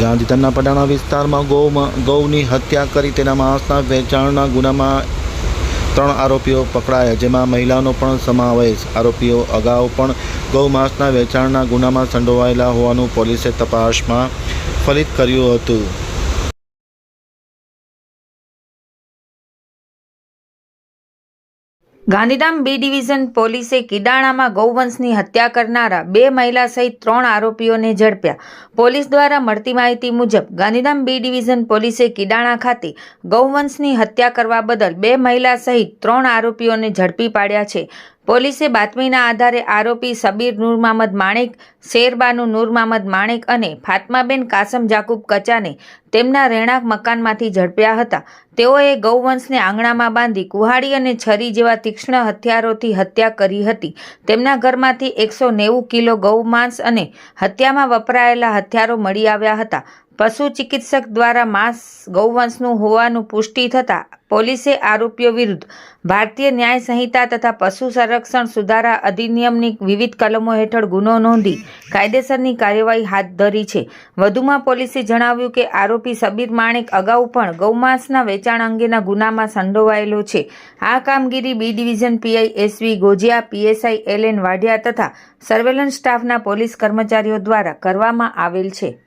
ગાંધીધામના પડાણા વિસ્તારમાં ગૌમાં ગૌની હત્યા કરી તેના માંસના વેચાણના ગુનામાં ત્રણ આરોપીઓ પકડાયા, જેમાં મહિલાનો પણ સમાવેશ. આરોપીઓ અગાઉ પણ ગૌ માંસના વેચાણના ગુનામાં સંડોવાયેલા હોવાનું પોલીસે તપાસમાં ફલિત કર્યું હતું. ગાંધીધામ બી ડિવિઝન પોલીસે કિડાણામાં ગૌવંશની હત્યા કરનારા બે મહિલા સહિત ત્રણ આરોપીઓને ઝડપ્યા. પોલીસ દ્વારા મળતી માહિતી મુજબ, ગાંધીધામ બી ડિવિઝન પોલીસે કિડાણા ખાતે ગૌવંશની હત્યા કરવા બદલ બે મહિલા સહિત ત્રણ આરોપીઓને ઝડપી પાડ્યા છે. પોલીસે બાતમીના આધારે આરોપી સબીર નૂર મહમદ માણેક, શેરબાનુ નૂર મહમદ માણેક અને ફાતમાબેન કાસમ જાકુબ કચાને તેમના રહેણાંક મકાનમાંથી ઝડપ્યા હતા. તેઓએ ગૌવંશને આંગણામાં બાંધી કુહાડી અને છરી જેવા તીક્ષ્ણ હથિયારોથી હત્યા કરી હતી. તેમના ઘરમાંથી એકસો નેવું કિલો ગૌમાંસ અને હત્યામાં વપરાયેલા હથિયારો મળી આવ્યા હતા. પશુ ચિકિત્સક દ્વારા માંસ ગૌવંશનું હોવાનું પુષ્ટિ થતાં પોલીસે આરોપીઓ વિરુદ્ધ ભારતીય ન્યાય સંહિતા તથા પશુ સંરક્ષણ સુધારા અધિનિયમની વિવિધ કલમો હેઠળ ગુનો નોંધી કાયદેસરની કાર્યવાહી હાથ ધરી છે. વધુમાં પોલીસે જણાવ્યું કે આરોપી સબીર માણેક અગાઉ પણ ગૌમાંસના વેચાણ અંગેના ગુનામાં સંડોવાયેલો છે. આ કામગીરી B division PI SV Gojiya, PSI L N Vadhiya તથા સર્વેલન્સ સ્ટાફના પોલીસ કર્મચારીઓ દ્વારા કરવામાં આવેલ છે.